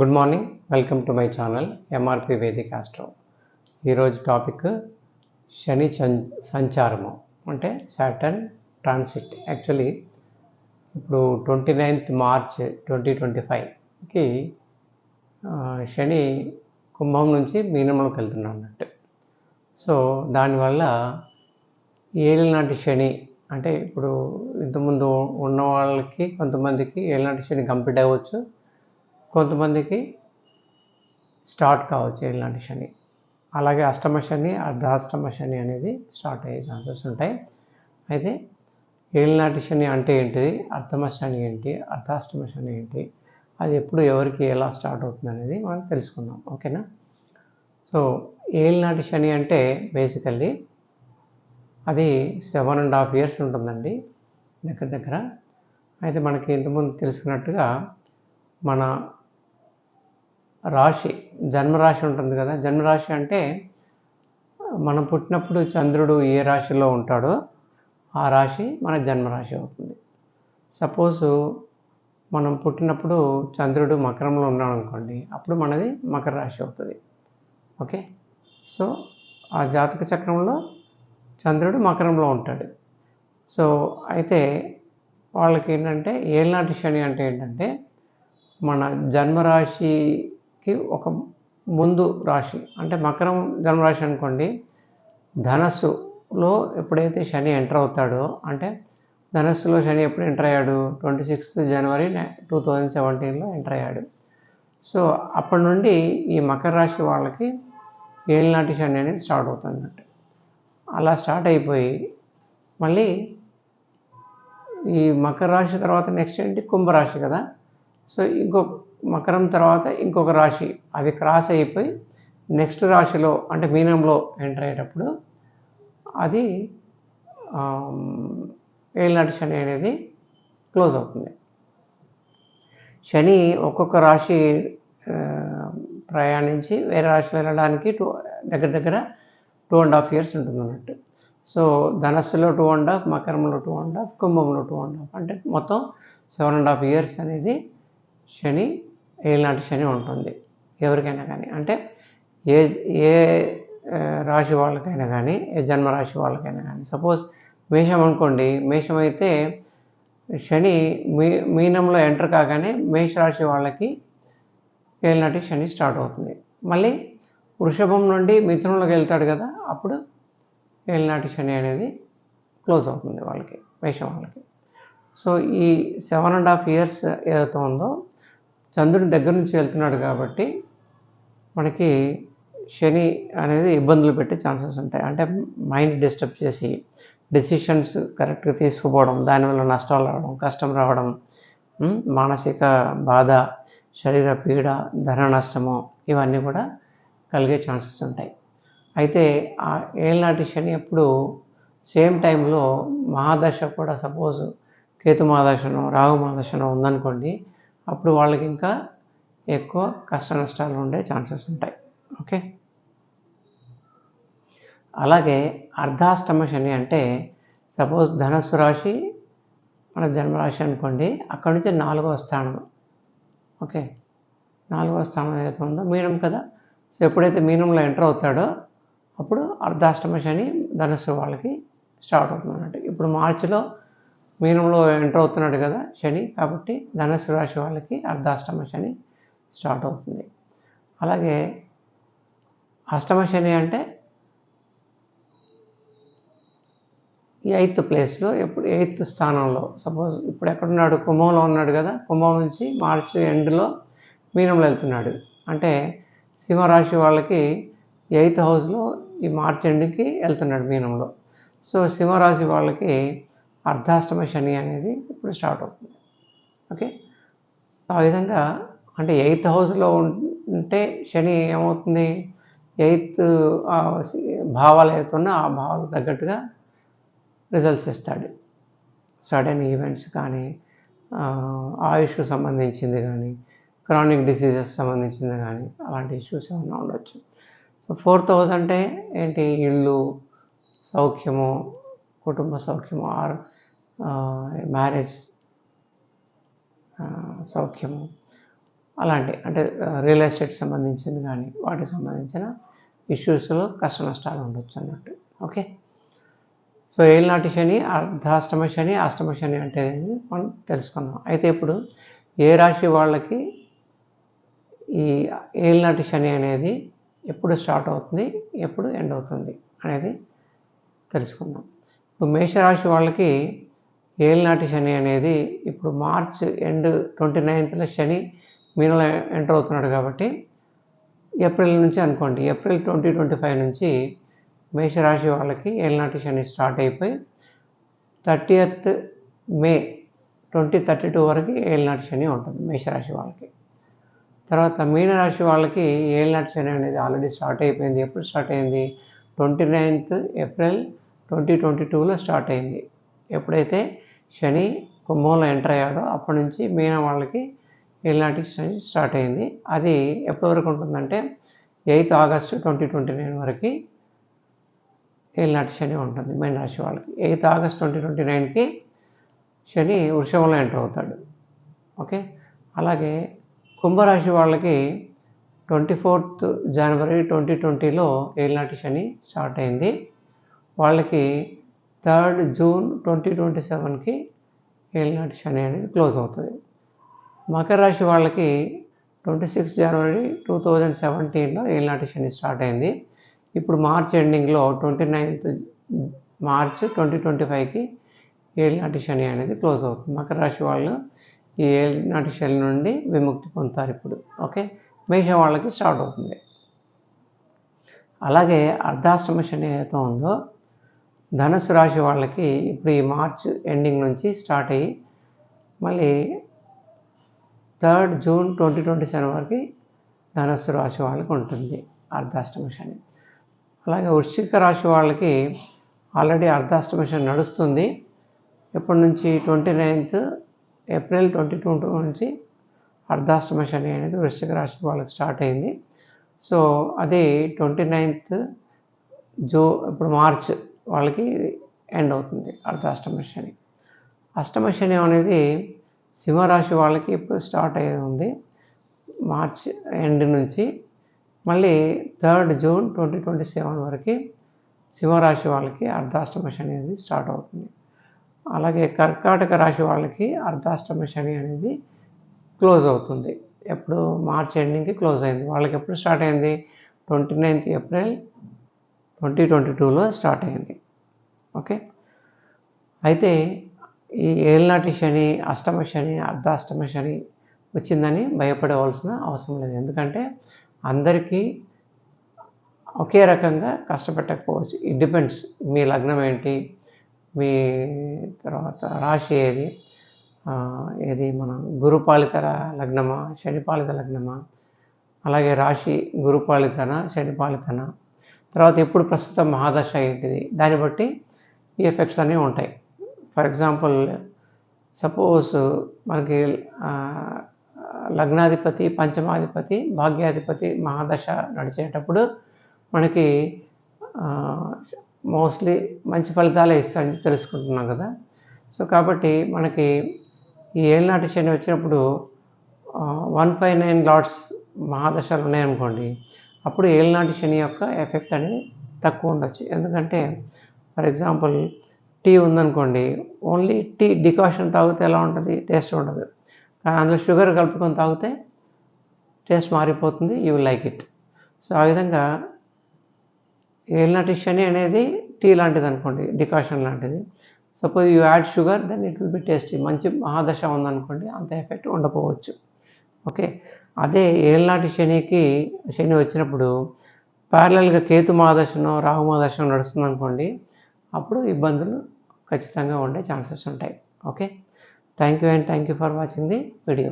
Good morning. Welcome to my channel M R P Vedika astro ఈరోజు topic Shani సంచారము అంటే Saturn transit. Actually ఇప్పుడు twenty ninth March twenty twenty ఫైవ్కి శని కుంభం నుంచి మీనంలోకి వెళ్తున్నాం అన్నట్టు సో దానివల్ల ఏలినాటి శని అంటే ఇప్పుడు ఇంతకుముందు ఉన్న వాళ్ళకి కొంతమందికి ఏలినాటి శని కంప్లీట్ అవ్వచ్చు. కొంతమందికి స్టార్ట్ కావచ్చు ఇలాంటి శని. అలాగే అష్టమ శని అర్ధాష్టమ శని అనేది స్టార్ట్ అయ్యే ఛాన్సెస్ ఉంటాయి. అయితే ఏలినాటి శని అంటే ఏంటిది అర్ధమ శని ఏంటి? అర్ధాష్టమ శని ఏంటి? అది ఎప్పుడు ఎవరికి ఎలా స్టార్ట్ అవుతుంది అనేది మనం తెలుసుకుందాం. ఓకేనా? సో ఏలినాటి శని అంటే బేసికల్లీ అది సెవెన్ అండ్ హాఫ్ ఇయర్స్ ఉంటుందండి దగ్గర దగ్గర. అయితే మనకి ఇంతకుముందు తెలుసుకున్నట్టుగా మన రాశి జన్మరాశి ఉంటుంది కదా. జన్మరాశి అంటే మనం పుట్టినప్పుడు చంద్రుడు ఏ రాశిలో ఉంటాడో ఆ రాశి మన జన్మరాశి అవుతుంది. సపోజ్ మనం పుట్టినప్పుడు చంద్రుడు మకరంలో ఉన్నాడు అనుకోండి అప్పుడు మనది మకర రాశి అవుతుంది. ఓకే? సో ఆ జాతక చక్రంలో చంద్రుడు మకరంలో ఉంటాడు. సో అయితే వాళ్ళకి ఏంటంటే ఏళ్ళనాటి శని అంటే ఏంటంటే మన జన్మరాశి కి ఒక ముందు రాశి అంటే మకరం జన్మరాశి అనుకోండి ధనస్సులో ఎప్పుడైతే శని ఎంటర్ అవుతాడో అంటే ధనస్సులో శని ఎప్పుడు ఎంటర్ అయ్యాడు? Twenty sixth January two thousand సెవెంటీన్లో ఎంటర్ అయ్యాడు. సో అప్పటి నుండి ఈ మకర రాశి వాళ్ళకి ఏలినాటి శని అనేది స్టార్ట్ అవుతుంది అలా స్టార్ట్ అయిపోయి మళ్ళీ ఈ మకర రాశి తర్వాత నెక్స్ట్ ఏంటి? కుంభరాశి కదా. సో ఇంకో మకరం తర్వాత ఇంకొక రాశి. అది క్రాస్ అయిపోయి నెక్స్ట్ రాశిలో అంటే మీనంలో ఎంటర్ అయ్యేటప్పుడు అది ఏలినాటి శని అనేది క్లోజ్ అవుతుంది. శని ఒక్కొక్క రాశి ప్రయాణించి వేరే రాశి వెళ్ళడానికి టూ దగ్గర దగ్గర టూ అండ్ హాఫ్ ఇయర్స్ ఉంటుంది అన్నట్టు. సో ధనస్సులో టూ అండ్ హాఫ్ మకరంలో టూ అండ్ హాఫ్ కుంభంలో టూ అండ్ హాఫ్ అంటే మొత్తం సెవెన్ అండ్ హాఫ్ ఇయర్స్ అనేది శని ఏలినాటి శని ఉంటుంది. ఎవరికైనా కానీ. అంటే ఏ ఏ రాశి వాళ్ళకైనా కానీ ఏ జన్మరాశి వాళ్ళకైనా కానీ. సపోజ్ మేషం అనుకోండి. మేషం అయితే శని మీ మీనంలో ఎంటర్ కాగానే మేషరాశి వాళ్ళకి ఏలినాటి శని స్టార్ట్ అవుతుంది. మళ్ళీ వృషభం నుండి మిథునంలోకి వెళ్తాడు కదా అప్పుడు ఏలినాటి శని అనేది క్లోజ్ అవుతుంది వాళ్ళకి మేషం వాళ్ళకి. సో ఈ సెవెన్ అండ్ హాఫ్ ఇయర్స్ ఏదైతే ఉందో చంద్రుడి దగ్గర నుంచి వెళ్తున్నాడు కాబట్టి మనకి శని అనేది ఇబ్బందులు పెట్టే ఛాన్సెస్ ఉంటాయి. అంటే మైండ్ డిస్టర్బ్ చేసి డెసిషన్స్ కరెక్ట్గా తీసుకుపోవడం దానివల్ల నష్టాలు రావడం కష్టం రావడం మానసిక బాధ శరీర పీడ ధన నష్టము ఇవన్నీ కూడా కలిగే ఛాన్సెస్ ఉంటాయి. అయితే ఆ ఏళ్ళనాటి శని ఎప్పుడు సేమ్ టైంలో మహాదశ కూడా సపోజ్ కేతు మహాదశను రాహు మహాదశను ఉందనుకోండి అప్పుడు వాళ్ళకి ఇంకా ఎక్కువ కష్ట నష్టాలు ఉండే ఛాన్సెస్ ఉంటాయి. ఓకే? అలాగే అర్ధాష్టమ శని అంటే సపోజ్ ధనస్సు రాశి మన జన్మరాశి అనుకోండి అక్కడి నుంచి నాలుగవ స్థానం. ఓకే? నాలుగవ స్థానం ఏదైతే ఉందో మీనం కదా? సో ఎప్పుడైతే మీనంలో ఎంటర్ అవుతాడో అప్పుడు అర్ధాష్టమ శని ధనస్సు వాళ్ళకి స్టార్ట్ అవుతుంది అన్నట్టు ఇప్పుడు మార్చిలో మీనంలో ఎంటర్ అవుతున్నాడు కదా శని కాబట్టి ధనుసు రాశి వాళ్ళకి అర్ధాష్టమ శని స్టార్ట్ అవుతుంది. అలాగే అష్టమ శని అంటే ఈ ఎయిత్ ప్లేస్లో ఎప్పుడు ఎయిత్ స్థానంలో. సపోజ్ ఇప్పుడు ఎక్కడున్నాడు? కుంభంలో ఉన్నాడు కదా. కుంభం నుంచి మార్చి ఎండ్లో మీనంలో వెళ్తున్నాడు. అంటే సింహరాశి వాళ్ళకి ఎయిత్ హౌస్లో ఈ మార్చి ఎండ్కి వెళ్తున్నాడు మీనంలో. సో సింహరాశి వాళ్ళకి అర్ధాష్టమ శని అనేది ఇప్పుడు స్టార్ట్ అవుతుంది. ఓకే? ఆ విధంగా అంటే ఎయిత్ హౌస్లో ఉంటే శని ఏమవుతుంది? ఎయిత్ భావాలు ఏదైతున్నా ఆ భావాలకు తగ్గట్టుగా రిజల్ట్స్ ఇస్తాడు. సడన్ ఈవెంట్స్ కానీ ఆయుష్కు ఆయుష్ సంబంధించింది కానీ క్రానిక్ డిసీజెస్ సంబంధించింది కానీ అలాంటి ఇష్యూస్ ఏమైనా ఉండొచ్చు. సో ఫోర్త్ హౌస్ అంటే ఏంటి? ఇల్లు సౌఖ్యము కుటుంబ సౌఖ్యము ఆర్ మ్యారేజ్ సౌఖ్యము అలాంటి అంటే రియల్ ఎస్టేట్ సంబంధించింది కానీ వాటికి సంబంధించిన ఇష్యూస్లో కష్ట నష్టాలు ఉండొచ్చు అన్నట్టు. ఓకే సో ఏలినాటి శని అర్ధాష్టమ శని అష్టమ శని అంటే మనం తెలుసుకుందాం. అయితే ఇప్పుడు ఏ రాశి వాళ్ళకి ఈ ఏలినాటి శని అనేది ఎప్పుడు స్టార్ట్ అవుతుంది ఎప్పుడు ఎండ్ అవుతుంది అనేది తెలుసుకుందాం. ఇప్పుడు మేషరాశి వాళ్ళకి ఏలినాటి శని అనేది ఇప్పుడు మార్చ్ ఎండ్ ట్వంటీ నైన్త్లో శని మీనలో ఎంటర్ అవుతున్నాడు కాబట్టి ఏప్రిల్ నుంచి అనుకోండి. ఏప్రిల్ ట్వంటీ ట్వంటీ ఫైవ్ నుంచి మేషరాశి వాళ్ళకి ఏలినాటి శని స్టార్ట్ అయిపోయి thirtieth May twenty thirty two వరకు ఏలినాటి శని ఉంటుంది మేషరాశి వాళ్ళకి. తర్వాత మీనరాశి వాళ్ళకి ఏలినాటి శని అనేది ఆల్రెడీ స్టార్ట్ అయిపోయింది. ఎప్పుడు స్టార్ట్ అయింది? Twenty ninth April twenty twenty టూలో స్టార్ట్ అయింది. ఎప్పుడైతే శని కుంభంలో ఎంటర్ అయ్యాడో. అప్పటి నుంచి మీన వాళ్ళకి ఏలినాటి శని స్టార్ట్ అయింది. అది ఎప్పటి వరకు ఉంటుందంటే eighth August twenty twenty nine వరకు ఏలినాటి శని ఉంటుంది మీన రాశి వాళ్ళకి. ఎయిత్ ఆగస్ట్ ట్వంటీ ట్వంటీ నైన్కి శని వృషభంలో ఎంటర్ అవుతాడు. ఓకే? అలాగే కుంభరాశి వాళ్ళకి ట్వంటీ ఫోర్త్ జనవరి ట్వంటీ ట్వంటీలో ఏలినాటి శని స్టార్ట్ అయింది. వాళ్ళకి థర్డ్ జూన్ ట్వంటీ ట్వంటీ సెవెన్కి ఏలినాటి శని అనేది క్లోజ్ అవుతుంది. మకర రాశి వాళ్ళకి twenty six January two thousand సెవెంటీన్లో ఏలినాటి శని స్టార్ట్ అయింది. ఇప్పుడు మార్చ్ ఎండింగ్లో twenty ninth March twenty twenty ఫైవ్కి ఏలినాటి శని అనేది క్లోజ్ అవుతుంది. మకర రాశి వాళ్ళు ఈ ఏలినాటి శని నుండి విముక్తి పొందుతారు ఇప్పుడు. ఓకే? మేషం వాళ్ళకి స్టార్ట్ అవుతుంది. అలాగే అర్ధాష్టమ శని ఏదైతే ఉందో ధనుసు రాశి వాళ్ళకి ఇప్పుడు ఈ మార్చ్ ఎండింగ్ నుంచి స్టార్ట్ అయ్యి మళ్ళీ third June twenty twenty seven వరకు ధనస్సు రాశి వాళ్ళకి ఉంటుంది అర్ధాష్టమ శని. అలాగే వృశ్చిక రాశి వాళ్ళకి ఆల్రెడీ అర్ధాష్టమ శని నడుస్తుంది. ఎప్పటి నుంచి twenty ninth April twenty two నుంచి అర్ధాష్టమ శని అనేది వృశ్చిక రాశి వాళ్ళకి స్టార్ట్ అయింది. సో అది ట్వంటీ నైన్త్ జూ ఇప్పుడు మార్చ్ వాళ్ళకి ఎండ్ అవుతుంది అర్ధాష్టమ శని. అష్టమ శని అనేది సింహరాశి వాళ్ళకి ఇప్పుడు స్టార్ట్ అయ్యేది ఉంది మార్చ్ ఎండ్ నుంచి. మళ్ళీ third June twenty twenty seven వరకు సింహరాశి వాళ్ళకి అర్ధాష్టమ శని అనేది స్టార్ట్ అవుతుంది. అలాగే కర్కాటక రాశి వాళ్ళకి అర్ధాష్టమ శని అనేది క్లోజ్ అవుతుంది. ఎప్పుడు మార్చ్ ఎండింగ్కి క్లోజ్ అయింది. వాళ్ళకి ఎప్పుడు స్టార్ట్ అయింది? Twenty ninth April twenty twenty టూలో స్టార్ట్ అయింది ఓకే? అయితే ఈ ఏళ్ళనాటి శని అష్టమ శని అర్ధాష్టమ శని వచ్చిందని భయపడవలసిన అవసరం లేదు. ఎందుకంటే అందరికీ ఒకే రకంగా కష్టపెట్టకపోవచ్చు. ఇట్ డిపెండ్స్ మీ లగ్నం ఏంటి? మీ తర్వాత రాశి ఏది? ఏది? మన గురుపాలిత లగ్నమా? శనిపాలిత లగ్నమా? అలాగే రాశి గురుపాలితన? శనిపాలితన తర్వాత ఇప్పుడు ప్రస్తుతం మహాదశ ఏంటిది దాన్ని బట్టి ఈ ఎఫెక్ట్స్ అనేవి ఉంటాయి. ఫర్ ఎగ్జాంపుల్ సపోజ్ మనకి లగ్నాధిపతి పంచమాధిపతి భాగ్యాధిపతి మహాదశ నడిచేటప్పుడు మనకి మోస్ట్లీ మంచి ఫలితాలే ఇస్తాయని తెలుసుకుంటున్నాం కదా. సో కాబట్టి మనకి ఈ ఏళ్ళనాటి శని వచ్చినప్పుడు వన్ ఫైవ్ నైన్ లాట్స్ మహాదశలు ఉన్నాయనుకోండి అప్పుడు ఏళ్ళనాటి శని యొక్క ఎఫెక్ట్ అనేది తక్కువ ఉండొచ్చు. ఎందుకంటే ఫర్ ఎగ్జాంపుల్ టీ ఉందనుకోండి ఓన్లీ టీ డికాషన్ తాగితే ఎలా ఉంటుంది? టేస్ట్ ఉండదు. కానీ అందులో షుగర్ కలుపుకొని తాగితే టేస్ట్ మారిపోతుంది యూ లైక్ ఇట్. సో ఆ విధంగా ఏలినాటి శని అనేది టీ లాంటిది అనుకోండి డికాషన్ లాంటిది. Suppose you add sugar then it will be tasty. మంచి మహాదశ ఉందనుకోండి అంత ఎఫెక్ట్ ఉండకపోవచ్చు. ఓకే? అదే ఏళ్ళనాటి శనికి శని వచ్చినప్పుడు ప్యారలల్గా కేతు మహాదశనో రాహు మహాదశనో నడుస్తుంది అనుకోండి అప్పుడు ఇబ్బందులు ఖచ్చితంగా ఉండే ఛాన్సెస్ ఉంటాయి. Okay? Thank you and thank you for watching the video